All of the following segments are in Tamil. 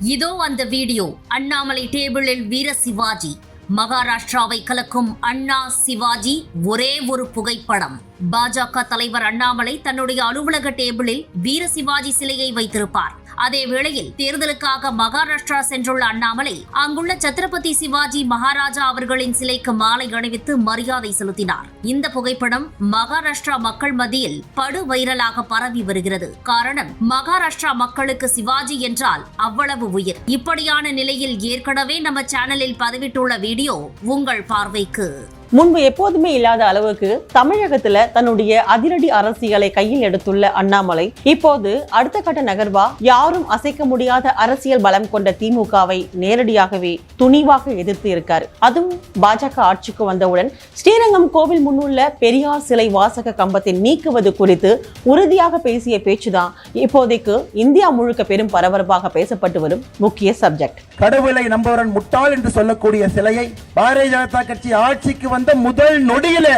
இதோ அந்த வீடியோ. அண்ணாமலை டேபிளில் வீர சிவாஜி. மகாராஷ்டிராவை கலக்கும் அண்ணா சிவாஜி ஒரே ஒரு புகைப்படம். பாஜக தலைவர் அண்ணாமலை தன்னுடைய அலுவலக டேபிளில் வீர சிவாஜி சிலையை வைத்திருப்பார். அதே வேளையில் தேர்தலுக்காக மகாராஷ்டிரா சென்றுள்ள அண்ணாமலை அங்குள்ள சத்ரபதி சிவாஜி மகாராஜா அவர்களின் சிலைக்கு மாலை அணிவித்து மரியாதை செலுத்தினார். இந்த புகைப்படம் மகாராஷ்டிரா மக்கள் மத்தியில் படு வைரலாக பரவி வருகிறது. காரணம் மகாராஷ்டிரா மக்களுக்கு சிவாஜி என்றால் அவ்வளவு உயிர். இப்படியான நிலையில் ஏற்கனவே நம்ம சேனலில் பதிவிட்டுள்ள வீடியோ உங்கள் பார்வைக்கு முன்பு எப்போதுமே இல்லாத அளவுக்கு தமிழகத்துல தன்னுடைய அதிரடி அரசியலை கையில் எடுத்துள்ள அண்ணாமலை இப்போது அடுத்த கட்ட நகர்வா யாரும் அசைக்க முடியாத அரசியல் பலம் கொண்ட திமுகவை நேரடியாகவே துணிவாக எதிர்த்து இருக்காரு. அதுவும் பாஜக ஆட்சிக்கு வந்தவுடன் ஸ்ரீரங்கம் கோவில் முன்னுள்ள பெரியார் சிலை வாசக கம்பத்தை நீக்குவது குறித்து உறுதியாக பேசிய பேச்சுதான் இப்போதைக்கு இந்தியா முழுக்க பெரும் பரபரப்பாக பேசப்பட்டு வரும் முக்கிய சப்ஜெக்ட் கடவுளை நம்பவரன் முட்டாள் என்று சொல்லக்கூடிய சிலையை பாரதிய ஜனதா கட்சி ஆட்சிக்கு வந்து முதல் நொடியில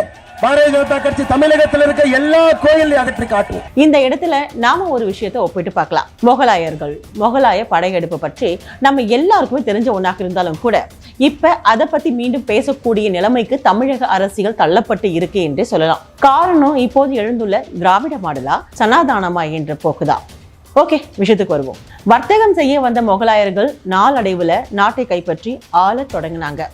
பாரதிய ஜனதா கட்சி தமிழகத்தில் இருக்க எல்லா கோயிலையும் அகற்றி காட்டுவோம். இந்த இடத்துல நாம ஒரு விஷயத்தை ஒப்பிட்டு பார்க்கலாம். முகலாயர்கள் முகலாய படையெடுப்பு பற்றி நம்ம எல்லாருக்குமே தெரிஞ்ச ஒன்றாக இருந்தாலும் கூட இப்ப அதை பத்தி மீண்டும் பேசக்கூடிய நிலைமைக்கு தமிழக அரசியல் தள்ளப்பட்டு இருக்கு என்றே சொல்லலாம். காரணம் இப்போது எழுந்துள்ள திராவிட மாடலா சனாதானமா என்ற போக்குதான் ஓகே விஷயத்துக்கு வருவோம். வர்த்தகம் செய்ய வந்த முகலாயர்கள் நாளடைவில் நாட்டை கைப்பற்றி ஆளத் தொடங்கினாங்க.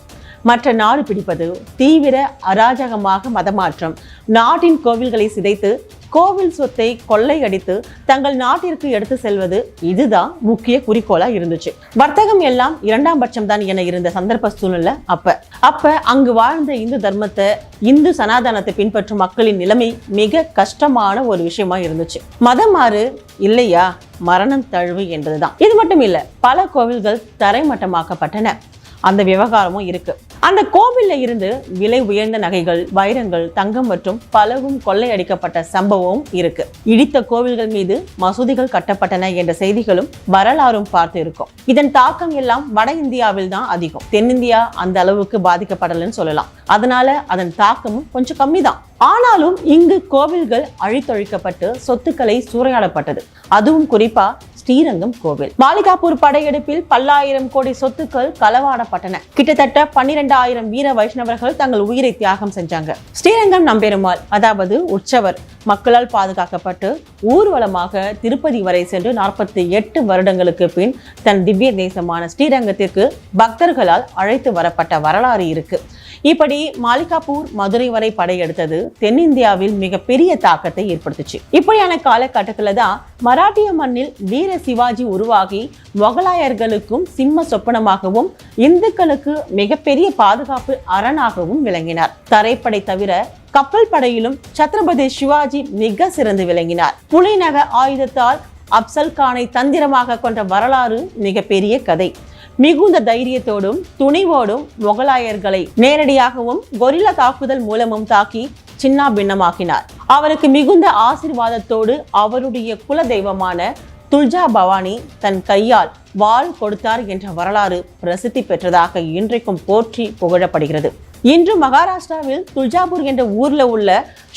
மற்ற நாடு பிடிப்பது தீவிர அராஜகமாக மதமாற்றம். நாட்டின் கோவில்களை சிதைத்து கோவில் சொத்தை கொள்ளையடித்து தங்கள் நாட்டிற்கு எடுத்து செல்வது இதுதான் முக்கிய குறிக்கோளா இருந்துச்சு. வர்த்தகம் எல்லாம் இரண்டாம் பட்சம் தான் என இருந்த சந்தர்ப்ப சூழ்நிலை அப்ப. அப்ப அங்கு வாழ்ந்த இந்து தர்மத்தை இந்து சனாதனத்தை பின்பற்றும் மக்களின் நிலைமை மிக கஷ்டமான ஒரு விஷயமா இருந்துச்சு. மதம் மாறு இல்லையா? மரணம் தழுவு என்பதுதான். இது மட்டும் இல்ல பல கோவில்கள் தரைமட்டமாக்கப்பட்டன. அந்த விவகாரமும் இருக்கு. அந்த கோவில்ல இருந்து விலை உயர்ந்த நகைகள் வைரங்கள் தங்கம் மற்றும் பலவும் கொள்ளையடிக்கப்பட்ட சம்பவம் இருக்கு. இடித்த கோவில்கள் மீது மசூதிகள் கட்டப்பட்டன என்ற செய்திகளும் வரலாறும் பார்த்து இருக்கோம். இதன் தாக்கம் எல்லாம் வட இந்தியாவில் தான் அதிகம். தென்னிந்தியா அந்த அளவுக்கு பாதிக்கப்படலன்னு சொல்லலாம். அதனால அதன் தாக்கமும் கொஞ்சம் கம்மி தான் ஆனாலும் இங்கு கோவில்கள் அழித்தொழிக்கப்பட்டு சொத்துக்களை சூறையாடப்பட்டது. அதுவும் குறிப்பா ஸ்ரீரங்கம் கோவில். மாளிகாப்பூர் படையெடுப்பில் பல்லாயிரம் கோடி சொத்துக்கள் களவாடப்பட்டன. கிட்டத்தட்ட பன்னிரெண்டாயிரம் வீர வைஷ்ணவர்கள் தங்கள் உயிரை தியாகம் செஞ்சாங்க. ஸ்ரீரங்கம் நம்பெருமாள் அதாவது உற்சவர் மக்களால் பாதுகாக்கப்பட்டு ஊர்வலமாக திருப்பதி வரை சென்று நாற்பத்தி எட்டு வருடங்களுக்கு பின் தன் திவ்ய தேசமான ஸ்ரீரங்கத்திற்கு பக்தர்களால் அழைத்து வரப்பட்ட வரலாறு இருக்கு. இப்படி மாலிகாப்பூர் மதுரை வரை படையெடுத்தது தென்னிந்தியாவில் மிகப்பெரிய தாக்கத்தை ஏற்படுத்துச்சு. இப்படியான காலகட்டத்தில் தான் மராட்டிய மண்ணில் வீர சிவாஜி உருவாகி மொகலாயர்களுக்கும் சிம்ம சொப்பனமாகவும் இந்துக்களுக்கு மிகப்பெரிய பாதுகாப்பு அரணாகவும் விளங்கினார். தரைப்படை தவிர கப்பல் படையிலும் சத்ரபதி சிவாஜி மிக சிறந்து விளங்கினார். புலிநக ஆயுதத்தால் அப்சல் கானை தந்திரமாக கொண்ட வரலாறு மிகப்பெரிய கதை. மிகுந்த தைரியத்தோடும் துணிவோடும் முகலாயர்களை நேரடியாகவும் கொரில்லா தாக்குதல் மூலமும் தாக்கி சின்னா பின்னமாக்கினார். அவருக்கு மிகுந்த ஆசிர்வாதத்தோடு அவருடைய குல தெய்வமான துல்ஜா பவானி தன் கையால் வாள் கொடுத்தார் என்ற வரலாறு பிரசித்தி பெற்றதாக இன்றைக்கும் போற்றி புகழப்படுகிறது. இன்று மகாராஷ்டிராவில் துல்ஜாபூர் என்ற ஊரில் உள்ள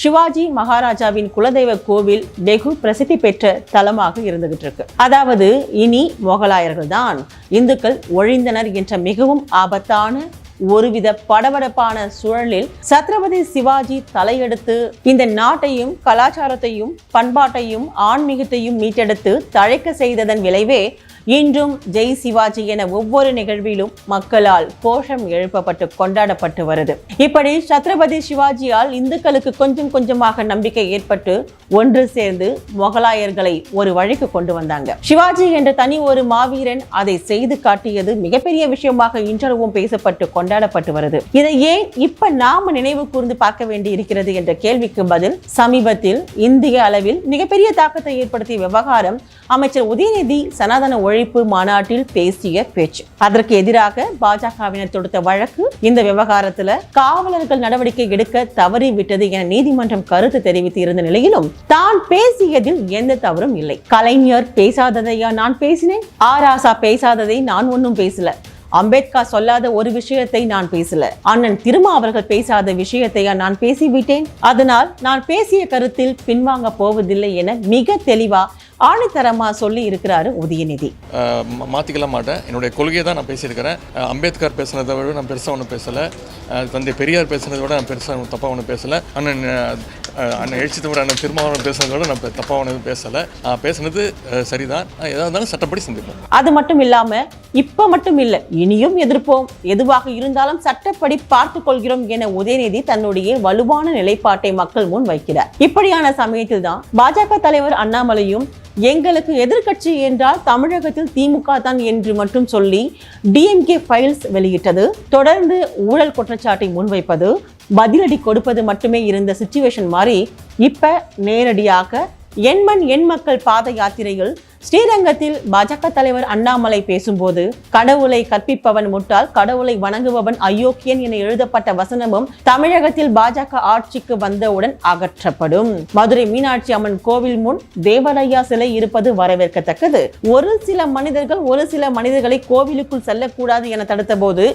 சிவாஜி மகாராஜாவின் குலதெய்வ கோவில் வெகு பிரசித்தி பெற்ற தலமாக இருந்துகிட்டு இருக்கு. அதாவது இனி மொகலாயர்கள் தான் இந்துக்கள் ஒழிந்தனர் என்ற மிகவும் ஆபத்தான ஒருவித படபடப்பான சூழலில் சத்ரபதி சிவாஜி தலையெடுத்து இந்த நாட்டையும் கலாச்சாரத்தையும் பண்பாட்டையும் ஆன்மீகத்தையும் மீட்டெடுத்து தழைக்க செய்ததன் விளைவே இன்றும் ஜெய் சிவாஜி என ஒவ்வொரு நிகழ்விலும் மக்களால் கோஷம் எழுப்பப்பட்டு கொண்டாடப்பட்டு வருது. இப்படி சத்ரபதி சிவாஜியால் இந்துக்களுக்கு கொஞ்சம் கொஞ்சமாக நம்பிக்கை ஏற்பட்டு ஒன்று சேர்ந்து முகலாயர்களை ஒரு வழிக்கு கொண்டு வந்தாங்க. சிவாஜி என்ற தனி ஒரு மாவீரன் அதை செய்து காட்டியது மிகப்பெரிய விஷயமாக இன்றளவும் பேசப்பட்டு கொண்டாடப்பட்டு வருது. இதை ஏன் இப்ப நாம நினைவு கூர்ந்து பார்க்க வேண்டி இருக்கிறது என்ற கேள்விக்கு பதில் சமீபத்தில் இந்திய அளவில் மிகப்பெரிய தாக்கத்தை ஏற்படுத்திய விவகாரம் அமைச்சர் உதயநிதி சனாதன ஒழிப்பு மாநாட்டில் பேசிய பேச்சு. அதற்கு எதிராக பாஜகவினர் தொடுத்த வழக்கு இந்த விவகாரத்தில் காவலர்கள் நடவடிக்கை எடுக்க தவறிவிட்டது என நீதிமன்றம் கருத்து தெரிவித்து இருந்த நிலையிலும் தான் பேசியதில் எந்த தவறும் இல்லை. கலைஞர் பேசாததையா நான் பேசினேன்? ஆராசா பேசாததை நான் ஒன்றும் பேசல. அம்பேத்கர் சொல்லாத ஒரு விஷயத்தை நான் பேசல. அண்ணன் திருமா அவர்கள் பேசாத விஷயத்தையா நான் பேசிவிட்டேன்? அதனால் நான் பேசிய கருத்தில் பின்வாங்க போவதில்லை என மிக தெளிவா ஆணித்தரமா சொல்லி இருக்கிறாரு உதயநிதி. மாற்றிக்கல மாட்டேன். என்னுடைய கொள்கையை தான் நான் பேசியிருக்கிறேன். அம்பேத்கர் பேசுனதை விட நான் பெருசாக ஒன்றும் பேசலை. தந்தை பெரியார் பேசுனதை விட நான் பெருசாக தப்பாக ஒன்றும் பேசலை. அண்ணன் அண்ணன் எழுச்சி தவிர அண்ணன் திருமாவளவன் பேசுனதை நான் தப்பாக பேசலை. நான் பேசுனது சரிதான். எதாக இருந்தாலும் சட்டப்படி சிந்திப்பேன் அது மட்டும் இல்லாமல் இப்போ மட்டும் இல்லை இனியும் எதிர்ப்போம். எதுவாக இருந்தாலும் சட்டப்படி பார்த்துக் கொள்கிறோம் என உதயநிதி தன்னுடைய வலுவான நிலைப்பாட்டை மக்கள் முன் வைக்கிறார். இப்படியான சமயத்தில் தான் பாஜக தலைவர் அண்ணாமலையும் எங்களுக்கு எதிர்க்கட்சி என்றால் தமிழகத்தில் திமுக தான் என்று மட்டும் சொல்லி டிஎம்கே ஃபைல்ஸ் வெளியிட்டது. தொடர்ந்து ஊழல் குற்றச்சாட்டை முன்வைப்பது பதிலடி கொடுப்பது மட்டுமே இருந்த சுச்சுவேஷன் மாதிரி இப்ப நேரடியாக எண்மண் எண் மக்கள் பாத யாத்திரைகள் ஸ்ரீரங்கத்தில் பாஜக தலைவர் அண்ணாமலை பேசும்போது கடவுளை கற்பிப்பவன் முட்டாள் கடவுளை வணங்குபவன் அயோக்கியன் என எழுதப்பட்ட வசனமும் தமிழகத்தில் பாஜக ஆட்சிக்கு வந்தவுடன் அகற்றப்படும். மதுரை மீனாட்சி அம்மன் கோவில் முன் தேவரையா சிலை இருப்பது வரவேற்கத்தக்கது. ஒரு சில மனிதர்கள் ஒரு சில மனிதர்களை கோவிலுக்குள் செல்லக்கூடாது என தடுத்த போது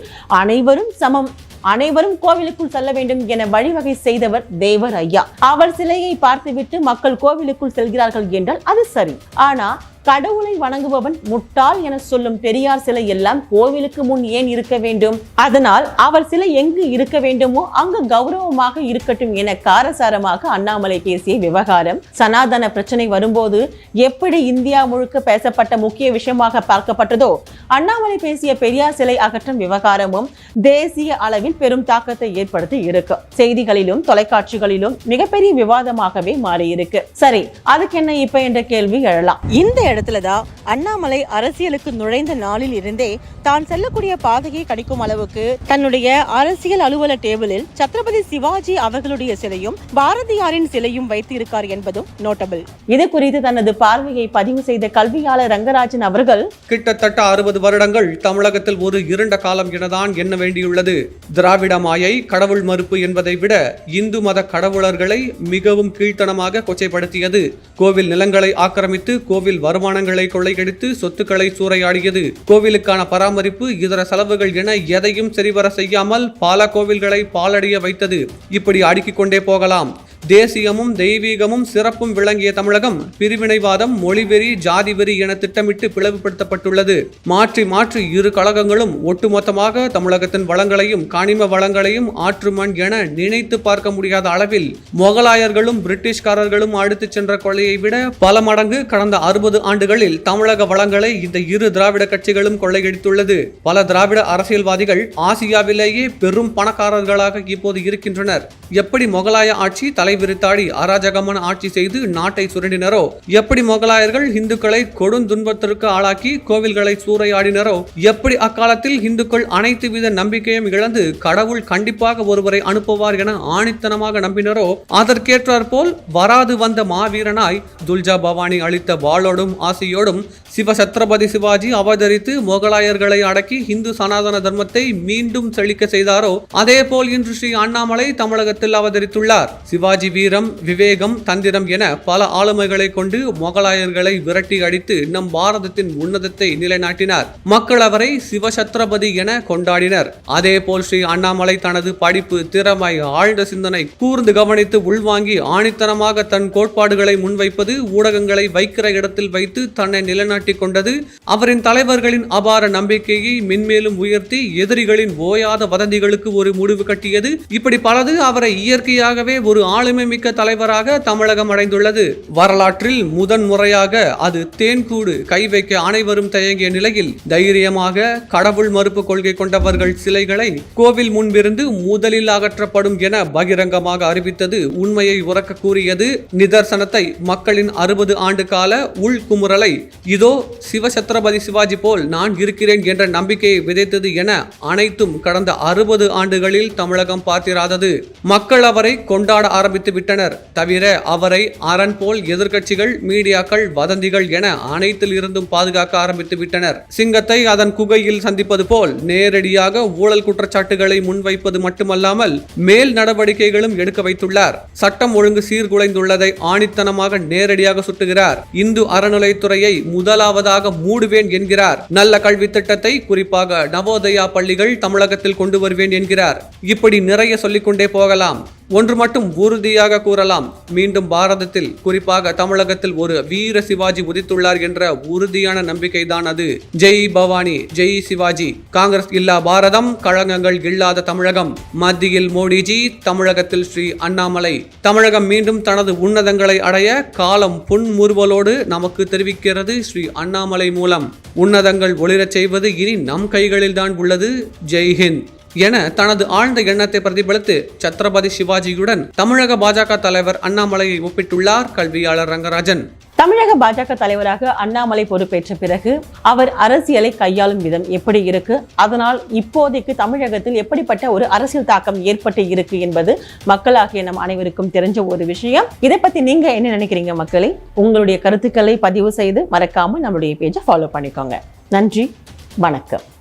அனைவரும் சமம் அனைவரும் கோவிலுக்குள் செல்ல வேண்டும் என வழிவகை செய்தவர் தேவர் ஐயா அவர் சிலையை பார்த்துவிட்டு மக்கள் கோவிலுக்குள் செல்கிறார்கள் என்றால் அது சரி. ஆனா கடவுளை வணங்குபவன் முட்டாள் என சொல்லும் பெரியார் சிலை எல்லாம் கோவிலுக்கு முன் ஏன் இருக்க வேண்டும்? அதனால் அவர் சிலை எங்கு இருக்க வேண்டுமோ அங்கு கௌரவமாக இருக்கட்டும் என காரசாரமாக அண்ணாமலை பேசிய விவகாரம். சனாதன பிரச்சனை வரும்போது எப்படி இந்தியா முழுக்க பேசப்பட்ட முக்கிய விஷயமாக பார்க்கப்பட்டதோ அண்ணாமலை பேசிய பெரியார் சிலை அகற்றும் விவகாரமும் தேசிய அளவில் பெரும் தாக்கத்தை ஏற்படுத்தி இருக்கு. செய்திகளிலும் தொலைக்காட்சிகளிலும் மிகப்பெரிய விவாதமாகவே மாறியிருக்கு. சரி அதுக்கு என்ன இப்ப என்ற கேள்வி எழலாம். இந்த இடத்துல தான் அண்ணாமலை அரசியலுக்கு நுழைந்த நாளில் இருந்தே தான் செல்லக்கூடிய பாதையை கணிக்கும் அளவுக்கு தன்னுடைய அரசியல் அலுவல டேபிளில் சத்ரபதி சிவாஜி அவர்களுடைய சிலையும் பாரதியாரின் சிலையும் வைத்து இருக்கார் என்பதும் நோட்டபிள் இது குறித்து தனது பார்வையை பதிவு செய்த கல்வியாளர் ரங்கராஜன் அவர்கள் கிட்டத்தட்ட அறுபது வருடங்கள் தமிழகத்தில் ஒரு இருண்ட காலம் எனதான் எண்ண வேண்டியுள்ளது. திராவிட மாயை கடவுள் மறுப்பு என்பதை விட இந்து மத கடவுளர்களை மிகவும் கீழ்த்தனமாக கொச்சைப்படுத்தியது. கோவில் நிலங்களை ஆக்கிரமித்து கோவில் வருமானங்களை கொள்ளையடித்து சொத்துக்களை சூறையாடியது. கோவிலுக்கான பராமரிப்பு இதர செலவுகள் என எதையும் சரிவர செய்யாமல் பல கோவில்களை பாலடைய வைத்தது. இப்படி அடுக்கிக் கொண்டே போகலாம். தேசியமும் தெய்வீகமும் சிறப்பும் விளங்கிய தமிழகம் பிரிவினைவாதம் மொழிவெறி ஜாதிவெறி என திட்டமிட்டு பிளவுபடுத்தப்பட்டுள்ளது. மாற்றி மாற்றி இரு கழகங்களும் ஒட்டுமொத்தமாக தமிழகத்தின் வளங்களையும் கனிம வளங்களையும் ஆற்றுமண் என நினைத்து பார்க்க முடியாத அளவில் முகலாயர்களும் பிரிட்டிஷ்காரர்களும் அடுத்துச் சென்ற கொள்ளையை விட பல மடங்கு கடந்த அறுபது ஆண்டுகளில் தமிழக வளங்களை இந்த இரு திராவிட கட்சிகளும் கொள்ளையடித்துள்ளது. பல திராவிட அரசியல்வாதிகள் ஆசியாவிலேயே பெரும் பணக்காரர்களாக இப்போது இருக்கின்றனர். எப்படி முகலாய ஆட்சி தலை தலைவிரித்தாடி அராஜகமான ஆட்சி செய்து நாட்டை சுரண்டினரோ? எப்படி முகலாயர்கள் இந்துக்களை கொடுந்துன்பத்திற்கு ஆளாக்கி கோவில்களை சூறையாடினரோ? எப்படி அக்காலத்தில் இந்துக்கள் அனைத்து வித நம்பிக்கையும் இழந்து கடவுள் கண்டிப்பாக ஒருவரை அனுப்புவார் என ஆணித்தனமாக நம்பினரோ? அதற்கேற்றாற் போல் வராது வந்த மாவீரனாய் துல்ஜா பவானி அளித்த வாளோடும் ஆசையோடும் சிவ சத்ரபதி சிவாஜி அவதரித்து முகலாயர்களை அடக்கி இந்து சனாதன தர்மத்தை மீண்டும் செழிக்க செய்தாரோ? அதே போல் இன்று ஸ்ரீ அண்ணாமலை தமிழகத்தில் அவதரித்துள்ளார். சிவாஜி சிவாஜி வீரம் விவேகம் தந்திரம் என பல ஆளுமைகளை கொண்டு முகலாயர்களை விரட்டி அடித்து நம் பாரதத்தின் உன்னதத்தை நிலைநாட்டினார். மக்கள் அவரை சிவசத்ரபதி என கொண்டாடினர். அதேபோல் ஸ்ரீ அண்ணாமலை தனது படிப்பு திறமை ஆழ்ந்த சிந்தனை கூர்ந்து கவனித்து உள்வாங்கி ஆணித்தனமாக தன் கோட்பாடுகளை முன்வைப்பது ஊடகங்களை வைக்கிற இடத்தில் வைத்து தன்னை நிலைநாட்டிக் கொண்டது. அவரின் தலைவர்களின் அபார நம்பிக்கையை மென்மேலும் உயர்த்தி எதிரிகளின் ஓயாத வதந்திகளுக்கு ஒரு முடிவு கட்டியது. இப்படி பலது அவரை இயற்கையாகவே ஒரு ஆளுமை மிக்க தலைவராக தமிழகம் அடைந்துள்ளது. வரலாற்றில் முதன் முறையாக அது தேன்கூடு கை வைக்க அனைவரும் தயங்கிய நிலையில் தைரியமாக கடவுள் மறுப்பு கொள்கை கொண்டவர்கள் சிலைகளை கோவில் முன்பிருந்து முதலில் அகற்றப்படும் என பகிரங்கமாக அறிவித்தது உண்மையை உறக்க கூறியது நிதர்சனத்தை மக்களின் அறுபது ஆண்டு கால உள்குமுறலை இதோ சிவசத்ரபதி சிவாஜி போல் நான் இருக்கிறேன் என்ற நம்பிக்கையை விதைத்தது என அனைத்தும் கடந்த அறுபது ஆண்டுகளில் தமிழகம் பார்த்திராதது. மக்கள் அவரை கொண்டாட ஆரம்பித்த விட்டனர். தவிர அவரை அரண் போல் எதிர்கட்சிகள் மீடியாக்கள் வதந்திகள் என அனைத்தில் இருந்தும் பாதுகாக்க ஆரம்பித்து விட்டனர். சிங்கத்தை அதன் குகையில் சந்திப்பது போல் நேரடியாக ஊழல் குற்றச்சாட்டுகளை முன்வைப்பது மட்டுமல்லாமல் மேல் நடவடிக்கைகளும் எடுக்க வைத்துள்ளார். சட்டம் ஒழுங்கு சீர்குலைந்துள்ளதை ஆணித்தனமாக நேரடியாக சுட்டுகிறார். இந்து அறநிலைத்துறையை முதலாவதாக மூடுவேன் என்கிறார். நல்ல கல்வி திட்டத்தை குறிப்பாக நவோதயா பள்ளிகள் தமிழகத்தில் கொண்டு வருவேன் என்கிறார். இப்படி நிறைய சொல்லிக்கொண்டே போகலாம். ஒன்று மட்டும் உறுதியாக கூறலாம். மீண்டும் பாரதத்தில் குறிப்பாக தமிழகத்தில் ஒரு வீர சிவாஜி உதித்துள்ளார் என்ற உறுதியான நம்பிக்கைதான் அது. ஜெய் பவானி ஜெய் சிவாஜி. காங்கிரஸ் இல்லா பாரதம் கழகங்கள் இல்லாத தமிழகம். மத்தியில் மோடிஜி தமிழகத்தில் ஸ்ரீ அண்ணாமலை. தமிழகம் மீண்டும் தனது உன்னதங்களை அடைய காலம் புன்முறுவலோடு நமக்கு தெரிவிக்கிறது ஸ்ரீ அண்ணாமலை மூலம். உன்னதங்கள் ஒளிரச் செய்வது இனி நம் கைகளில்தான் உள்ளது. ஜெய் ஹிந்த். என தனது ஆழ்ந்த எண்ணத்தை பிரதிபலித்து சத்ரபதி சிவாஜியுடன் தமிழக பாஜக தலைவர் அண்ணாமலையை ஒப்பிட்டுள்ளார் கல்வியாளர் ரங்கராஜன். தமிழக பாஜக தலைவராக அண்ணாமலை பொறுப்பேற்ற பிறகு அவர் அரசியலை கையாளும் விதம் எப்படி இருக்கு? அதனால் இப்போதைக்கு தமிழகத்தில் எப்படிப்பட்ட ஒரு அரசியல் தாக்கம் ஏற்பட்டு இருக்கு என்பது மக்களாகிய நம் அனைவருக்கும் தெரிஞ்ச ஒரு விஷயம். இதை பத்தி நீங்க என்ன நினைக்கிறீங்க மக்களை? உங்களுடைய கருத்துக்களை பதிவு செய்து மறக்காம நம்மளுடைய பேஜை ஃபாலோ பண்ணிக்கோங்க. நன்றி வணக்கம்.